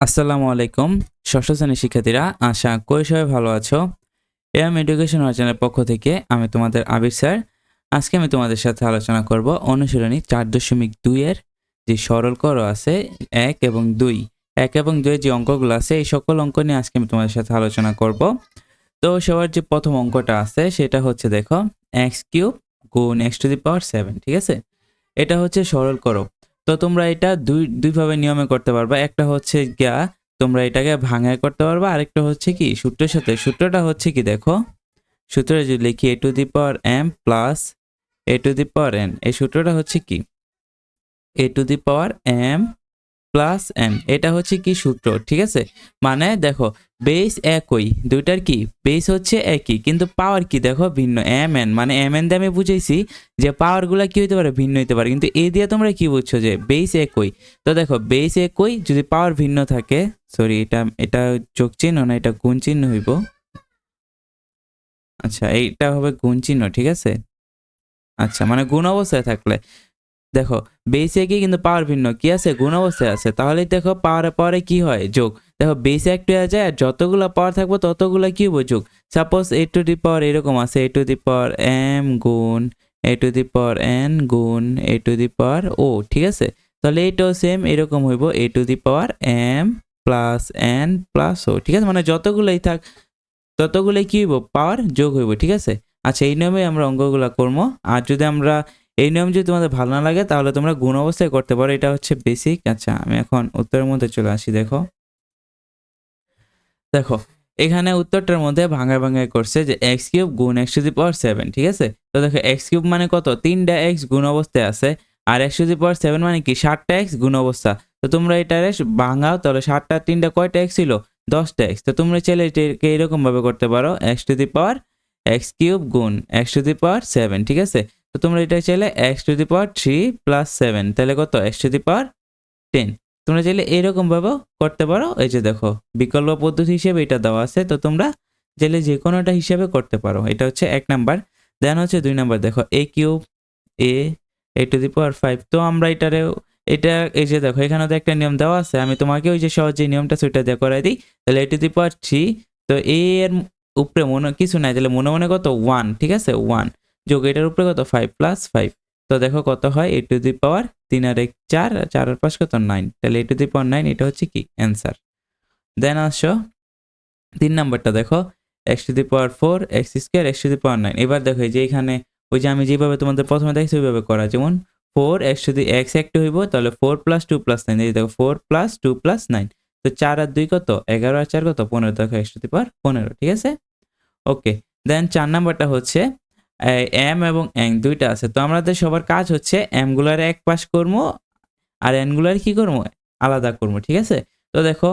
আসসালামু আলাইকুম, ষষ্ঠ শ্রেণির শিক্ষার্থীরা, আশা করি সবাই ভালো আছো। এম এডুকেশন অর্জনের পক্ষ থেকে আমি তোমাদের আবির স্যার। আজকে আমি তোমাদের সাথে আলোচনা করব অনুশীলনী চার দশমিক দুইয়ের যে সরল কর আছে, এক এবং দুই। এক এবং দুইয়ের যে অঙ্কগুলো আছে, এই সকল অঙ্ক নিয়ে আজকে আমি তোমাদের সাথে আলোচনা করব। তো সবার যে প্রথম অঙ্কটা আছে, সেটা হচ্ছে দেখো এক্স কিউব গুণ x to the power seven ঠিক আছে? এটা হচ্ছে সরল করো। তো তোমরা এটা দুই, দুইভাবে নিয়মে করতে পারবা। একটা হচ্ছে গিয়া তোমরা এটাকে ভাঙায় করতে পারবা, আরেকটা হচ্ছে কি সূত্রের সাথে। সূত্রটা হচ্ছে কি দেখো, সূত্রে যদি লিখি a to the power m plus a to the power n এই সূত্রটা হচ্ছে কি? A to the power m plus n এটা হচ্ছে কি সূত্র, ঠিক আছে? মানে দেখো বেস একই, দুইটার কি? বেস হচ্ছে একই, কিন্তু পাওয়ার কি? দেখো, ভিন্ন। এম এন মানে এম এন দিয়ে আমি বুঝেছি যে পাওয়ারগুলো কি হতে পারে? ভিন্ন হতে পারে। কিন্তু এ দিয়ে তোমরা কি বুঝছ যে বেস একই? তো দেখো বেস একই, যদি পাওয়ার ভিন্ন থাকে সরি এটা এটা যোগ চিহ্ন না, এটা গুণ চিহ্ন হইব? আচ্ছা এইটা হবে গুণ চিহ্ন, ঠিক আছে? আচ্ছা মানে গুণ অবস্থায় থাকলে। দেখো বেস একই কিন্তু পাওয়ার ভিন্ন, কি আছে? গুণ অবস্থায় আছে। তাহলে দেখো, পাওয়ারে পরে কি হয়? যোগ। দেখো বেস একটু যায়, আর যতগুলো পাওয়ার থাকবে, ততগুলো কি হবে যোগ। সাপোজ এ টু দি পাওয়ার এরকম আছে এ টু দি পাওয়ার এম গুণ এ টু দি পাওয়ার এন গুণ এ টু দি পাওয়ার ও ঠিক আছে? তাহলে এটাও সেম এরকম হইব a to the power m plus n plus ও ঠিক আছে? মানে যতগুলোই থাক, ততগুলোই কি হইব? পাওয়ার যোগ হইব, ঠিক আছে? আচ্ছা এই নিয়মে আমরা অঙ্কগুলো করব। আর যদি আমরা এই নিয়ম যদি তোমাদের ভালো না লাগে, তাহলে তোমরা গুণ অবস্থায় করতে পারো। এটা হচ্ছে বেসিক আচ্ছা আমি এখন উত্তরের মধ্যে চলে আসি, দেখো। দেখো, এখানে উত্তরটার মধ্যে ভাঙায় ভাঙায় করছে যে এক্স কিউব গুণ x to the power seven ঠিক আছে? তো দেখো এক্স কিউব মানে কত? তিনটা এক্স গুণ অবস্থায় আছে, আর x to the power seven মানে কি? ষাটটা এক্স গুণ অবস্থা। তো তোমরা এটারে ভাঙাও, তাহলে ষাটটা তিনটা কয়টা এক্স ছিল? দশটা এক্স তো তোমরা চাইলে এটাকে এরকম ভাবে করতে পারো x to the power x cube গুণ x to the power seven ঠিক আছে? তো তোমরা এটা চাইলে x to the power three plus seven তাহলে কত? X to the power ten তোমরা চাইলে এরকম ভাবেও করতে পারো। এই যে দেখো, বিকল্প পদ্ধতি হিসেবে এটা দেওয়া আছে। তো তোমরা চাইলে যে কোনোটা হিসেবে করতে পারো। এটা হচ্ছে এক নাম্বার। দেন হচ্ছে দুই নাম্বার। দেখো a cube a a to the power five তো আমরা এটারে, এটা, এই যে দেখো, এখানে তো একটা নিয়ম দেওয়া আছে। আমি তোমাকে ওই যে সহজ নিয়মটা সেটা দিয়ে করাই দিই। তাহলে a to the power three তো এ এর উপরে মনে, কিছু নাই। তাহলে মনে মনে কত? ওয়ান ঠিক আছে? ওয়ান যোগ এটার উপরে কত? ফাইভ প্লাস ফাইভ তো দেখো কত হয়? এ টু দি পাওয়ার তিন আর এক চার চার আর পাঁচ কত? নাইন তাহলে a to the power nine এটা হচ্ছে কি? অ্যান্সার দেন আসো, তিন নাম্বারটা দেখো। X to the power four x square x to the power nine এবার দেখো যে এখানে, ওই যে আমি যেভাবে তোমাদের প্রথমে দেখছি, ওইভাবে করা। যেমন four x to the x একটা হইব, তাহলে four plus two plus nine এই দেখো four plus two plus nine তো চার আর দুই কত? এগারো আর চার কত? পনেরো। দেখো এক্স টু দি পাওয়ার পনেরো, ঠিক আছে? ওকে দেন চার নাম্বারটা হচ্ছে এম এবং এন দুইটা আছে। তো আমাদের সবার কাজ হচ্ছে এমগুলার এক পাশ করব আর এনগুলার কি করব? আলাদা করব, ঠিক আছে? তো দেখো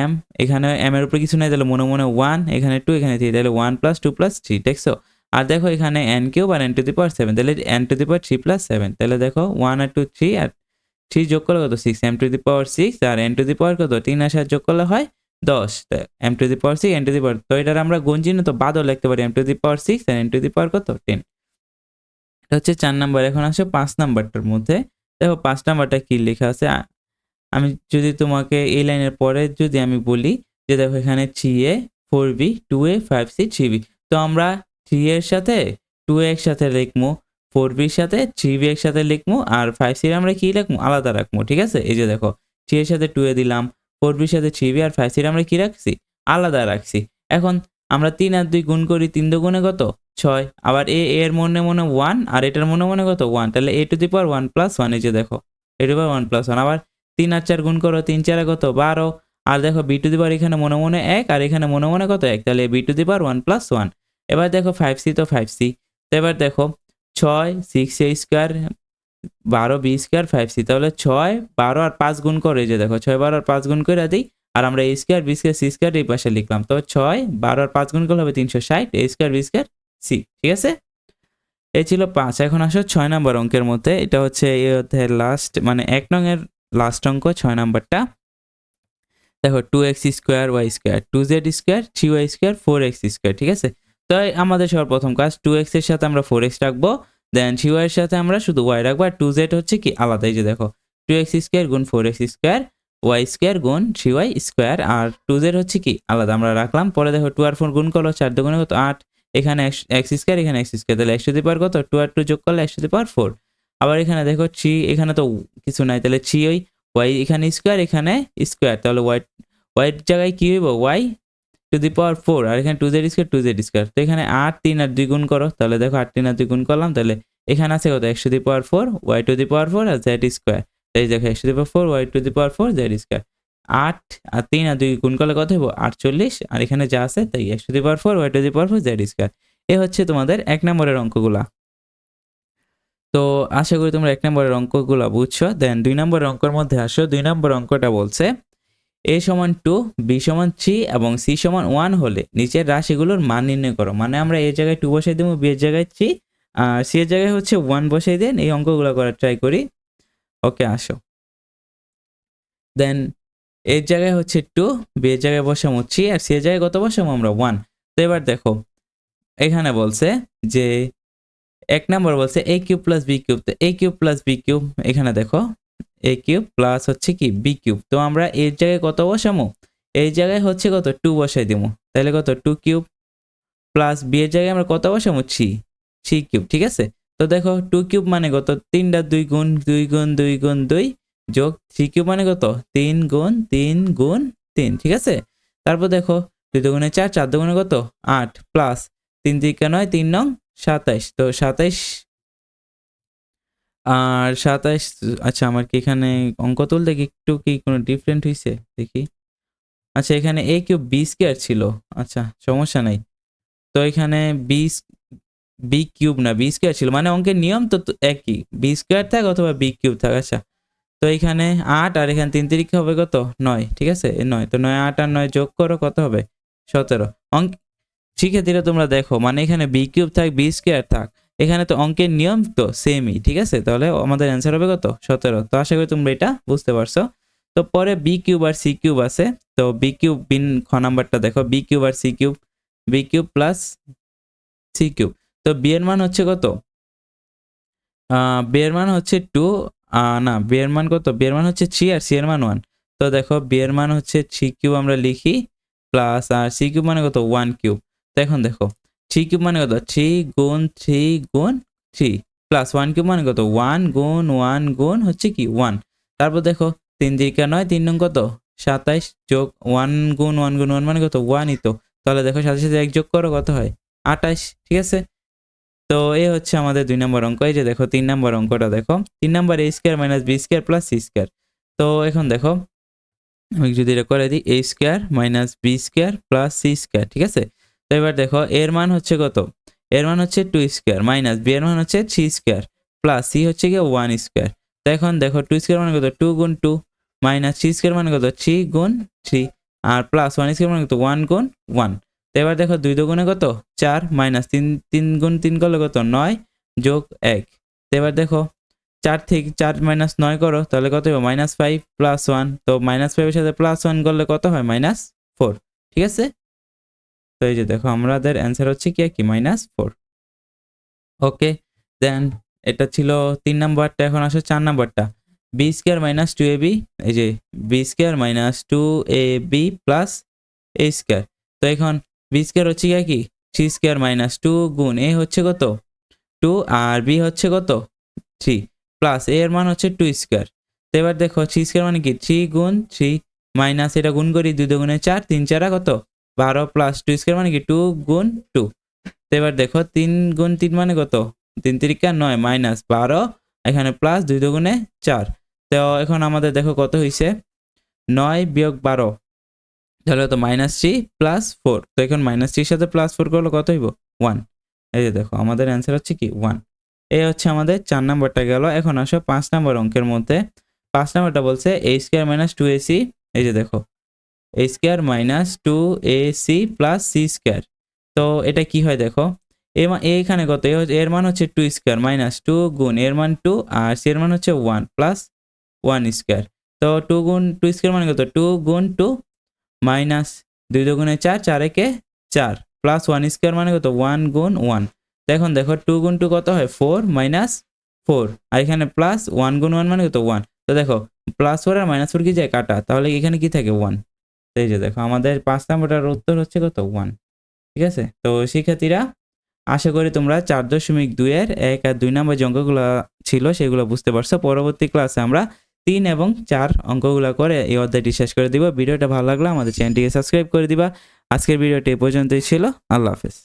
এম এখানে এম এর উপরে কিছু নাই, তাহলে মনে মনে ওয়ান এখানে টু এখানে থ্রি তাহলে one plus two plus three দেখছ? আর দেখো এখানে n cube R n to the power seven তাহলে n to the power three plus seven তাহলে দেখো ওয়ান আর টু থ্রি আর থ্রি যোগ করলে কত? Six m to the power six R n to the power কত? তিন আর সাত যোগ করলে হয় দশ m to the power six n to the power তো এটার আমরা গঞ্জিন তো বাদও লিখতে পারি m to the power six n to the power কত? টেন এটা হচ্ছে চার নাম্বার এখন আসো পাঁচ নাম্বারটার মধ্যে। দেখো পাঁচ নাম্বারটা কি লেখা আছে? আমি যদি তোমাকে এই লাইনের পরে যদি আমি বলি যে দেখো এখানে three a four b two a five c three b তো আমরা থ্রি এর সাথে টু এ একসাথে লিখব ফোর বির সাথে থ্রি বি একসাথে লিখব, আর ফাইভ সির আমরা কি লিখব? আলাদা রাখব, ঠিক আছে? এই যে দেখো থ্রি এর সাথে টু এ দিলাম ফোর বির সাথে থ্রি বি আর ফাইভ আমরা কি রাখছি? আলাদা রাখছি। এখন আমরা তিন আর দুই গুণ করি তিন দুগুণে কত? ছয়। আবার এ এর মনে মনে ওয়ান আর এটার মনে মনে কত? ওয়ান তাহলে a to the power one plus one এই যে দেখো। A to power one plus one আবার তিন আর চার গুণ করো, তিন চারে কত? বারো। আর দেখো বি টু দি পাওয়ার এখানে মনে মনে এক আর এখানে মনে মনে কত এক? তাহলে b to the power one plus one এবার দেখো ফাইভ সি তো ফাইভ সি তো এবার দেখো ছয় সিক্স এ স্কোয়ার বারো বি স্কোয়ার ফাইভ সি তাহলে ছয়, বারো আর পাঁচ গুণ করে যে দেখো, ছয়, বারো আর পাঁচ গুণ করে দিই, আর আমরা a square b square c square এই পাশে লিখলাম। তো ছয়, বারো আর পাঁচ গুণ করলে হবে তিনশো ষাট a square b square c ঠিক আছে? এই ছিল পাঁচ। এখন আসো ছয় নম্বর অঙ্কের মধ্যে, এটা হচ্ছে এই অধ্যায়ের লাস্ট মানে এক নংয়ের লাস্ট অঙ্ক, ছয় নম্বরটা। দেখো two x square y square two z square three y square four x square ঠিক আছে? তো আমাদের সবার প্রথম কাজ টু এক্সের সাথে আমরা ফোর এক্স রাখব। দেন ওয়াই এর সাথে আমরা শুধু ওয়াই রাখব আর টু জেড হচ্ছে কি আলাদা, এই যে দেখো টু এক্স স্কোয়ার গুণ four x square y square গুণ থ্রি ওয়াই স্কোয়ার আর টু জেড হচ্ছে কি আলাদা, আমরা রাখলাম। পরে দেখো টু আর ফোর গুণ করল, চার দুগুণে কত? আট। এখানে এক্স স্কোয়ার এখানে এক্স স্কোয়ার তাহলে একশো পাওয়ার কত? টু আর টু যোগ করলে একশো পাওয়ার ফোর আবার এখানে দেখো থ্রি এখানে তো কিছু নাই, তাহলে থ্রি ওই ওয়াই এখানে স্কোয়ার এখানে স্কোয়ার তাহলে ওয়াই ওয়াইয়ের জায়গায় কী হইব? Y to the power four আর এখানে two z square two z square তো এখানে আট, তিন আর দুই গুণ করো, তাহলে দেখো আট, তিন আর দুই গুণ করলাম, তাহলে এখানে আছে কত? একশো the power four y to the power four R z square এই দেখো একশো the power four y to the power four z square আট আর তিন আর দুই গুণ করলে কত হব আটচল্লিশ, আর এখানে যা আছে, তাই একশো the power four y to the power four z square এ হচ্ছে তোমাদের এক নম্বরের অঙ্কগুলা। তো আশা করি তোমরা এক নম্বরের অঙ্কগুলো বুঝছ। দেন দুই নম্বরের অঙ্কের মধ্যে আসো। দুই নম্বর অঙ্কটা বলছে এ সমান টু, বি সমান থ্রি এবং সি সমান ওয়ান হলে নিচের রাশিগুলোর মান নির্ণয় করো। মানে আমরা এর জায়গায় টু বসাই দেবো, বি এর জায়গায় থ্রি, আর সি এর জায়গায় হচ্ছে ওয়ান বসাই দেন, এই অঙ্কগুলো করার ট্রাই করি। ওকে, আসো। দেন এর জায়গায় হচ্ছে টু, বি এর জায়গায় বসামো থ্রি, আর সি এর জায়গায় কত বসামো আমরা ওয়ান। তো এবার দেখো, এখানে বলছে যে, এক নম্বর বলছে a cube plus b cube, তো a cube plus b cube, এখানে দেখো এ কিউব প্লাস হচ্ছে কি বি কিউব তো আমরা এর জায়গায় কত বসামো? এই জায়গায় হচ্ছে কত? টু বসাই দিব তাহলে কত? টু কিউব প্লাস বি এর জায়গায় আমরা কত বসামো? থ্রি থ্রি কিউব ঠিক আছে? তো দেখো টু কিউব মানে কত? তিনটা দুই গুণ দুই গুণ দুই গুণ দুই যোগ থ্রি কিউব মানে কত? তিন গুণ তিন গুণ তিন, ঠিক আছে? তারপর দেখো দুই দুগুণে চার চার দুগুণে কত? আট প্লাস তিন তিরিকা নয়, তিন নং সাতাইশ। তো সাতাইশ আর সাতাইশ আচ্ছা আমার কি এখানে অঙ্ক তুলতে কি একটু কি কোনো ডিফারেন্ট হয়েছে দেখি। আচ্ছা এখানে এ কিউব বি স্কোয়ার ছিল। আচ্ছা সমস্যা নাই। তো এখানে বি বি কিউব না বি স্কোয়ার ছিল। মানে অঙ্কের নিয়ম তো তো একই। বি স্কোয়ার থাক অথবা বি কিউব থাক আচ্ছা। তো এখানে আট আর এখানে তিন তিরিকা হবে কত? নয়, ঠিক আছে? নয়। তো নয়, আট আর নয় যোগ করো, কত হবে? সতেরো। অঙ্ক শিক্ষার্থীরা তোমরা দেখো মানে এখানে বি কিউব থাক বি স্কোয়ার থাক। এখানে তো অঙ্কের নিয়ম তো সেমই ঠিক আছে? তাহলে আমাদের অ্যান্সার হবে কত? সতেরো। তো আশা করি তোমরা এটা বুঝতে পারছ। তো পরে বি কিউব আর সি কিউব আছে। তো বি কিউব বিন খ নাম্বারটা দেখো। বি কিউব আর C cube B cube plus C cube তো বি এর মান হচ্ছে কত? বি এর মান হচ্ছে টু না বি এর মান কত? বি এর মান হচ্ছে থ্রি আর সি এর মান ওয়ান তো দেখো বি এর মান হচ্ছে থ্রি কিউব আমরা লিখি প্লাস আর সি কিউব মানে কত? ওয়ান কিউব তো এখন দেখো থ্রি কিউব মানে কত থ্রি গুণ থ্রি গুণ থ্রি প্লাস ওয়ান কিউব মানে কত ওয়ান গুণ ওয়ান গুণ হচ্ছে কি ওয়ান তারপর দেখো তিন দিকে নয় তিন নং কত সাতাইশ যোগ ওয়ান গুণ ওয়ান গুণ ওয়ান মানে কত ওয়ানই তো তাহলে দেখো সাথে সাথে এক যোগ করো কত হয় আঠাশ ঠিক আছে তো এ হচ্ছে আমাদের দুই নম্বর অঙ্ক এই যে দেখো তিন নম্বর অঙ্কটা দেখো তিন number A square minus B square plus C square তো এখন দেখো আমি যদি এটা করে দিই A square minus B square plus C square ঠিক আছে তো এবার দেখো, এর মান হচ্ছে কত? এর মান হচ্ছে টু স্কোয়ার মাইনাস বি এর মান হচ্ছে থ্রি স্কোয়ার প্লাস সি হচ্ছে গিয়ে ওয়ান স্কোয়ার তো এখন দেখো টু স্কোয়ার মানে কত? টু গুণ টু মাইনাস থ্রি স্কোয়ার মানে কত? থ্রি গুণ থ্রি আর প্লাস ওয়ান স্কোয়ার মানে কত? ওয়ান গুণ ওয়ান তো এবার দেখো, দুই দুগুণে কত? চার মাইনাস তিন তিন গুণ তিন করলে কত? নয় যোগ এক। তো এবার দেখো, চার থেকে চার মাইনাস নয় করো, তাহলে কত হবে মাইনাস ফাইভ প্লাস ওয়ান তো মাইনাস ফাইভের সাথে প্লাস ওয়ান করলে কত হয়? মাইনাস ফোর ঠিক আছে? তো এই যে দেখো আমাদের অ্যান্সার হচ্ছে কি কি মাইনাস ফোর ওকে দেন এটা ছিল তিন নাম্বারটা, এখন আসো চার নাম্বারটা। B square minus two A B এই যে B square minus two A B plus A square তো এখন বি স্কোয়ার হচ্ছে কি থ্রি স্কোয়ার মাইনাস টু গুণ এ হচ্ছে কত? টু আর বি হচ্ছে কত? থ্রি প্লাস এ এর মান হচ্ছে টু স্কোয়ার তো এবার দেখো থ্রি স্কোয়ার মানে কি? থ্রি গুণ থ্রি মাইনাস এটা গুণ করি, দুই দুগুণে চার, তিন চারা কত? বারো প্লাস টু স্কোয়ার মানে কি? টু গুণ টু তো এবার দেখো, তিন গুণ তিন মানে কত? তিন তিরিকা নয় মাইনাস বারো, এখানে প্লাস দুই দুগুণে চার। তো এখন আমাদের দেখো কত হয়েছে নয় বিয়োগ বারো, তাহলে তো মাইনাস থ্রি প্লাস ফোর তো এখন মাইনাস থ্রির সাথে প্লাস ফোর করলে কত হইব? ওয়ান এই যে দেখো, আমাদের অ্যান্সার হচ্ছে কি? ওয়ান এই হচ্ছে আমাদের চার নাম্বারটা গেল। এখন আসো পাঁচ নাম্বার অঙ্কের মধ্যে। পাঁচ নাম্বারটা বলছে A square minus two AC এই যে দেখো A square minus two A C plus C square তো এটা কি হয় দেখো? এ এখানে কত? এর মান হচ্ছে টু স্কোয়ার মাইনাস টু গুণ এর মান টু আর সি এর মান হচ্ছে ওয়ান প্লাস ওয়ান স্কোয়ার তো টু গুণ টু স্কোয়ার মানে কত? টু গুণ টু মাইনাস দুই দুগুণে চার চার একে চার প্লাস ওয়ান স্কোয়ার মানে কত? ওয়ান গুণ ওয়ান তো এখন দেখো টু গুণ টু কত হয়? ফোর মাইনাস ফোর আর এখানে প্লাস ওয়ান গুণ ওয়ান মানে কত? ওয়ান তো দেখো প্লাস ফোর আর মাইনাস ফোর কি যায়? কাটা। তাহলে এখানে কি থাকে? ওয়ান এই যে দেখো, আমাদের পাঁচ নম্বরটার উত্তর হচ্ছে কত? ওয়ান ঠিক আছে? তো শিক্ষার্থীরা, আশা করি তোমরা চার দশমিক দুইয়ের এক আর দুই নম্বর যে অঙ্কগুলো ছিল সেগুলো বুঝতে পারছ। পরবর্তী ক্লাসে আমরা তিন এবং চার অঙ্কগুলো করে এই অধ্যায়টি শেষ করে দিব। ভিডিওটা ভালো লাগলে আমাদের চ্যানেলটিকে সাবস্ক্রাইব করে দিবা। আজকের ভিডিওটি এ পর্যন্তই ছিল। আল্লাহ হাফেজ।